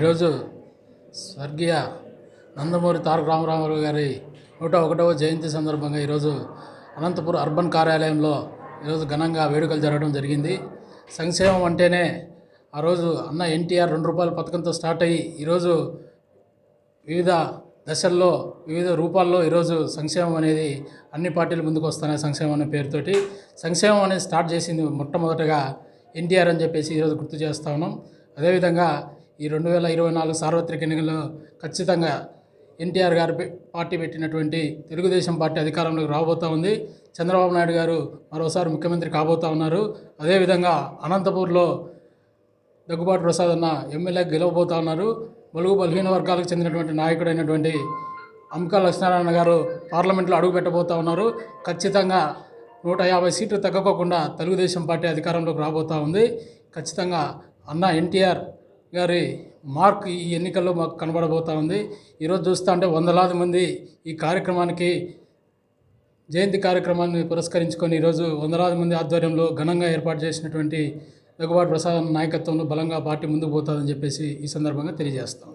ఈరోజు స్వర్గీయ నందమూరి తారక రామారావు గారి నూట ఒకటవ జయంతి సందర్భంగా ఈరోజు అనంతపురం అర్బన్ కార్యాలయంలో ఈరోజు ఘనంగా వేడుకలు జరగడం జరిగింది. సంక్షేమం అంటేనే ఆ రోజు అన్న ఎన్టీఆర్ రెండు రూపాయల పథకంతో స్టార్ట్ అయ్యి ఈరోజు వివిధ దశల్లో వివిధ రూపాల్లో ఈరోజు సంక్షేమం అనేది అన్ని పార్టీలు ముందుకు వస్తున్నాయి సంక్షేమం అనే పేరుతోటి. సంక్షేమం అనేది స్టార్ట్ చేసింది మొట్టమొదటగా ఎన్టీఆర్ అని చెప్పేసి ఈరోజు గుర్తు చేస్తా ఉన్నాం. అదేవిధంగా ఈ రెండు వేల ఇరవై నాలుగు సార్వత్రిక ఎన్నికల్లో ఖచ్చితంగా ఎన్టీఆర్ గారు పార్టీ పెట్టినటువంటి తెలుగుదేశం పార్టీ అధికారంలోకి రాబోతూ ఉంది. చంద్రబాబు నాయుడు గారు మరోసారి ముఖ్యమంత్రి కాబోతా ఉన్నారు. అదేవిధంగా అనంతపూర్లో దగ్గుబాటు ప్రసాద్ అన్న ఎమ్మెల్యే గెలవబోతూ ఉన్నారు. బలుగు బలహీన వర్గాలకు చెందినటువంటి నాయకుడైనటువంటి అంకా లక్ష్మీనారాయణ గారు పార్లమెంట్లో అడుగు పెట్టబోతా ఉన్నారు. ఖచ్చితంగా నూట యాభై సీట్లు తగ్గకోకుండా తెలుగుదేశం పార్టీ అధికారంలోకి రాబోతా ఉంది. ఖచ్చితంగా అన్న ఎన్టీఆర్ గారి మార్క్ ఈ ఎన్నికల్లో మాకు కనబడబోతా ఉంది. ఈరోజు చూస్తా అంటే వందలాది మంది ఈ కార్యక్రమానికి జయంతి కార్యక్రమాన్ని పురస్కరించుకొని ఈరోజు వందలాది మంది ఆధ్వర్యంలో ఘనంగా ఏర్పాటు చేసినటువంటి రఘుబాటు ప్రసాద్ నాయకత్వంలో బలంగా పార్టీ ముందుకు పోతుందని చెప్పేసి ఈ సందర్భంగా తెలియజేస్తాం